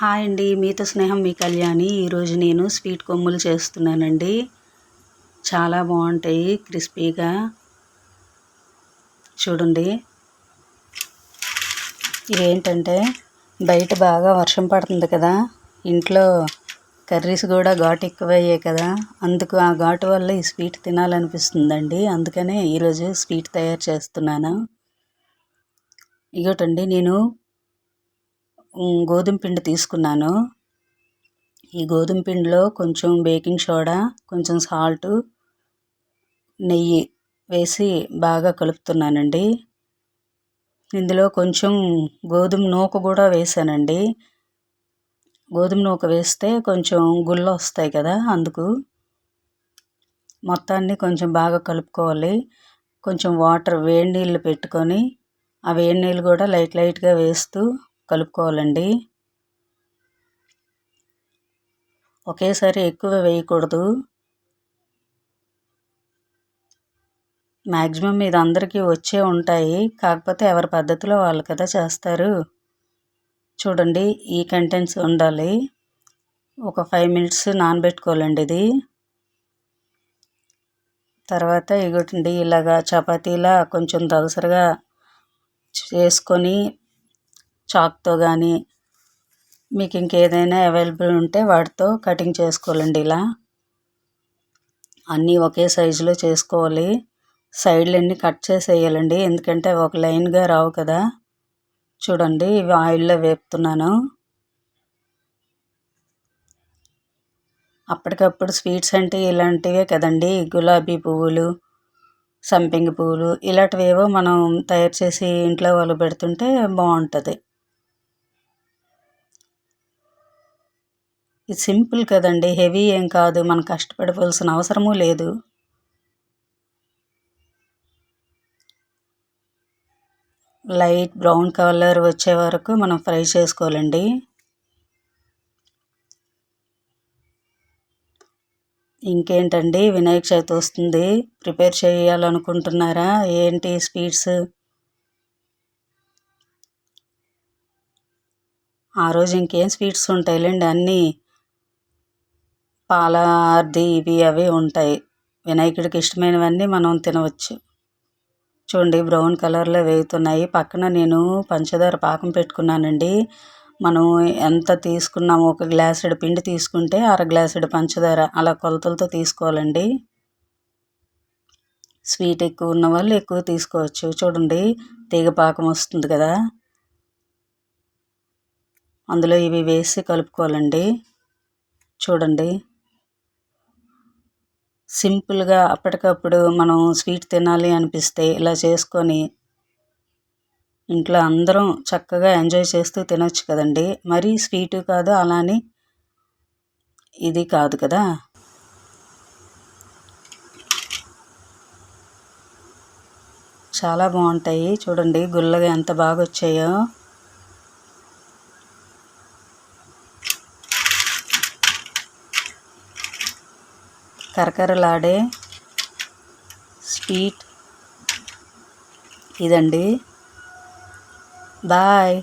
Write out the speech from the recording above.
Hi అండి మీతో స్నేహం మీ కళ్యాణి. ఈరోజు నేను స్వీట్ కొమ్ములు చేస్తున్నానండి. చాలా బాగుంటాయి క్రిస్పీగా. చూడండి. ఇవేంటంటే బయట బాగా వర్షం పడుతుంది కదా. ఇంట్లో కర్రీస్ కూడా ఘాటు ఎక్కువయ్యాయి కదా. అందుకు ఆ ఘాటు వల్ల ఈ స్వీట్ తినాలనిపిస్తుందండి. అందుకనే ఈరోజు స్వీట్ తయారు చేస్తున్నాను. ఇగోటండి నేను గోధుమ పిండి తీసుకున్నాను. ఈ గోధుమ పిండిలో కొంచెం బేకింగ్ సోడా కొంచెం సాల్ట్ నెయ్యి వేసి బాగా కలుపుతున్నానండి. ఇందులో కొంచెం గోధుమ నూక కూడా వేసానండి. గోధుమ నూక వేస్తే కొంచెం గుళ్ళు వస్తాయి కదా అందుకు. మొత్తాన్ని కొంచెం బాగా కలుపుకోవాలి. కొంచెం వాటర్ వేడి నీళ్ళు పెట్టుకొని ఆ వేడి నీళ్ళు కూడా లైట్ లైట్గా వేస్తూ కలుపుకోవాలండి. ఒకేసారి ఎక్కువ వేయకూడదు. మ్యాక్సిమం ఇది అందరికీ వచ్చే ఉంటాయి. కాకపోతే ఎవరి పద్ధతిలో వాళ్ళు కదా చేస్తారు. చూడండి ఈ కంటెంట్స్ ఉండాలి. ఒక ఫైవ్ మినిట్స్ నానబెట్టుకోవాలండి ఇది. తర్వాత ఇగోటండి ఇలాగా చపాతీలా కొంచెం దలసరిగా చేసుకొని చాక్తో కానీ మీకు ఇంకేదైనా అవైలబుల్ ఉంటే వాటితో కటింగ్ చేసుకోవాలండి ఇలా. అన్నీ ఒకే సైజులో చేసుకోవాలి. సైడ్లన్నీ కట్ చేసేయాలండి. ఎందుకంటే ఒక లైన్గా రావు కదా. చూడండి ఇవి ఆయిల్లో వేపుతున్నాను. అప్పటికప్పుడు స్వీట్స్ అంటే ఇలాంటివే కదండి. గులాబీ పువ్వులు సంపింగి పువ్వులు ఇలాంటివేవో మనం తయారు చేసి ఇంట్లో వాళ్ళు పెడుతుంటే బాగుంటుంది. ఇది సింపుల్ కదండి హెవీ ఏం కాదు మనం కష్టపడవలసిన అవసరమూ లేదు. లైట్ బ్రౌన్ కలర్ వచ్చే వరకు మనం ఫ్రై చేసుకోవాలండి. ఇంకేంటండి వినాయక చవితి వస్తుంది ప్రిపేర్ చేయాలనుకుంటున్నారా ఏంటి స్వీట్స్? ఆ రోజు ఇంకేం స్వీట్స్ ఉంటాయిలేండి అన్నీ పాల పాలది ఇవి అవి ఉంటాయి. వినాయకుడికి ఇష్టమైనవన్నీ మనం తినవచ్చు. చూడండి బ్రౌన్ కలర్లో వేగుతున్నాయి. పక్కన నేను పంచదార పాకం పెట్టుకున్నానండి. మనం ఎంత తీసుకున్నామో ఒక గ్లాసుడు పిండి తీసుకుంటే అర గ్లాసుడు పంచదార అలా కొలతలతో తీసుకోవాలండి. స్వీట్ ఎక్కువ ఉన్న వాళ్ళు ఎక్కువ తీసుకోవచ్చు. చూడండి తీగ పాకం వస్తుంది కదా. అందులో ఇవి వేసి కలుపుకోవాలండి. చూడండి. సింపుల్గా అప్పటికప్పుడు మనం స్వీట్ తినాలి అనిపిస్తే ఇలా చేసుకొని ఇంట్లో అందరం చక్కగా ఎంజాయ్ చేస్తూ తినొచ్చు కదండి. మరీ స్వీటు కాదు అలానే ఇది కాదు కదా. చాలా బాగుంటాయి. చూడండి గుల్లగా ఎంత బాగా వచ్చాయో కరకరలాడే స్వీట్ ఇదండి. బాయ్.